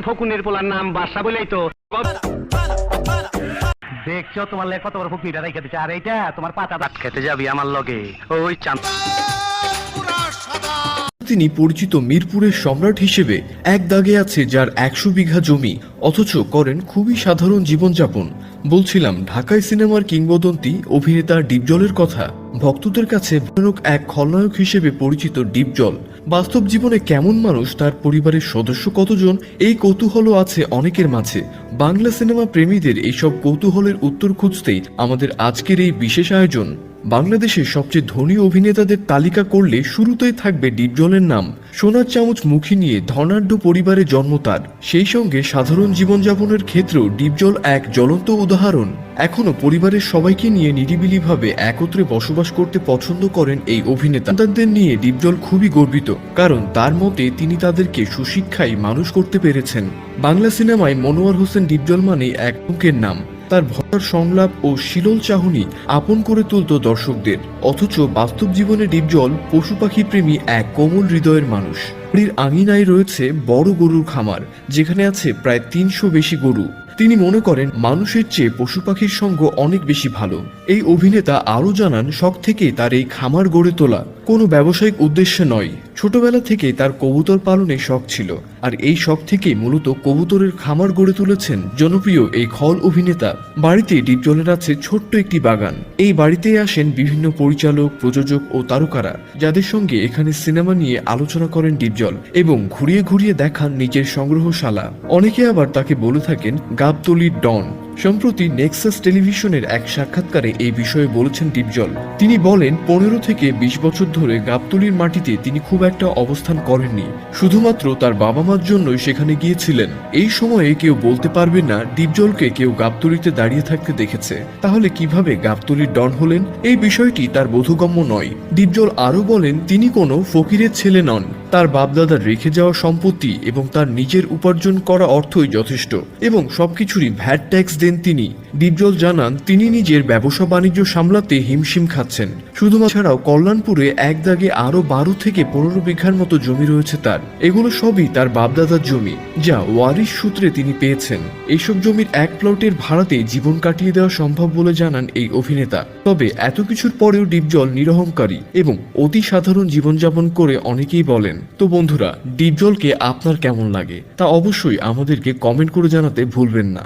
ফকুনের পোলার নাম বাসা বলেই তো। দেখছ, তোমার লেখ কত বড় রেখে দিচ্ছে আর এইটা তোমার পাতা দাঁত খেতে যাবি আমার লগে। ওই তিনি পরিচিত মিরপুরের সম্রাট হিসেবে এক দাগে আছে যার একশো বিঘা জমি, অথচ করেন খুবই সাধারণ জীবনযাপন। বলছিলাম ঢাকায় সিনেমার কিংবদন্তি অভিনেতা ডিপজলের কথা। ভক্তদের কাছে ভয়ানক এক খলনায়ক হিসেবে পরিচিত ডিপজল। বাস্তব জীবনে কেমন মানুষ, তার পরিবারের সদস্য কতজন, এই কৌতূহলও আছে অনেকের মাঝে। বাংলা সিনেমা প্রেমীদের এইসব কৌতূহলের উত্তর খুঁজতেই আমাদের আজকের এই বিশেষ আয়োজন। বাংলাদেশের সবচেয়ে ধনী অভিনেতাদের তালিকা করলে শুরুতেই থাকবে ডিপজলের নাম। সোনার চামচ মুখী নিয়ে ধনাঢ্য পরিবারে জন্ম তার। সেই সঙ্গে সাধারণ জীবনযাপনের ক্ষেত্রেও ডিপজল এক জ্বলন্ত উদাহরণ। এখনও পরিবারের সবাইকে নিয়ে নিরিবিলিভাবে একত্রে বসবাস করতে পছন্দ করেন এই অভিনেতা। তাদের নিয়ে ডিপজল খুবই গর্বিত, কারণ তার মতে তিনি তাদেরকে সুশিক্ষায় মানুষ করতে পেরেছেন। বাংলা সিনেমায় মনোয়ার হোসেন ডিপজল মানে এক মুখের নাম। তার ভয়ার সংলাপ ও শিলল চাহনি আপন করে তুলত দর্শকদের। অথচ বাস্তব জীবনে ডিপজল পশু পাখি প্রেমী এক কোমল হৃদয়ের মানুষ। বাড়ির আঙিনায় রয়েছে বড় গরুর খামার, যেখানে আছে প্রায় তিনশো বেশি গরু। তিনি মনে করেন, মানুষের চেয়ে পশু পাখির সঙ্গ অনেক বেশি ভালো। এই অভিনেতা আরও জানান, শখ থেকে তার এই খামার গড়ে তোলা কোনো ব্যবসায়িক উদ্দেশ্যে নয়। ছোটবেলা থেকে তার কবুতর পালনে শখ ছিল। আর এই শখ থেকেই মূলত কবুতরের খামার গড়ে তুলেছেন জনপ্রিয় এই খল অভিনেতা। বাড়িতে ডিপজলের আছে ছোট্ট একটি বাগান। এই বাড়িতেই আসেন বিভিন্ন পরিচালক, প্রযোজক ও তারকারা, যাদের সঙ্গে এখানে সিনেমা নিয়ে আলোচনা করেন ডিপজল এবং ঘুরিয়ে ঘুরিয়ে দেখান নিজের সংগ্রহশালা। অনেকে আবার তাকে বলে থাকেন গাবতলির ডন, সম্প্রতি নেক্সাস টেলিভিশনের এক সাক্ষাৎকারে এই বিষয়ে বলেছেন ডিপজল তিনি বলেন, পনেরো থেকে বিশ বছর ধরে গাবতলির মাটিতে তিনি খুব একটা অবস্থান করেননি। শুধুমাত্র তার বাবা মার জন্যই সেখানে গিয়েছিলেন। এই সময়ে কেউ বলতে পারবে না ডিপজলকে কেউ গাবতলিতে দাঁড়িয়ে থাকতে দেখেছে। তাহলে কীভাবে গাবতলির ডন হলেন? এই বিষয়টি তার বোধগম্য নয়। ডিপজল আরও বলেন, তিনি কোনো ফকিরের ছেলে নন। তার বাপদাদার রেখে যাওয়া সম্পত্তি এবং তার নিজের উপার্জন করা অর্থই যথেষ্ট এবং সবকিছুরই ভ্যাট ট্যাক্স দেন তিনি। ডিপজল জানান, তিনি নিজের ব্যবসা বাণিজ্য সামলাতে হিমশিম খাচ্ছেন। শুধুমাত্র ছাড়াও কল্যাণপুরে এক দাগে আরও বারো থেকে পনেরো বিঘার মতো জমি রয়েছে তার। এগুলো সবই তার বাপদাদার জমি, যা ওয়ারিশ সূত্রে তিনি পেয়েছেন। এইসব জমির এক প্লটের ভাড়াতে জীবন কাটিয়ে দেওয়া সম্ভব বলে জানান এই অভিনেতা। তবে এত কিছুর পরেও ডিপজল নিরহংকারী এবং অতি সাধারণ জীবনযাপন করে অনেকেই বলেন তো বন্ধুরা ডিপজলকে আপনার কেমন লাগে তা অবশ্যই আমাদেরকে কমেন্ট করে জানাতে ভুলবেন না।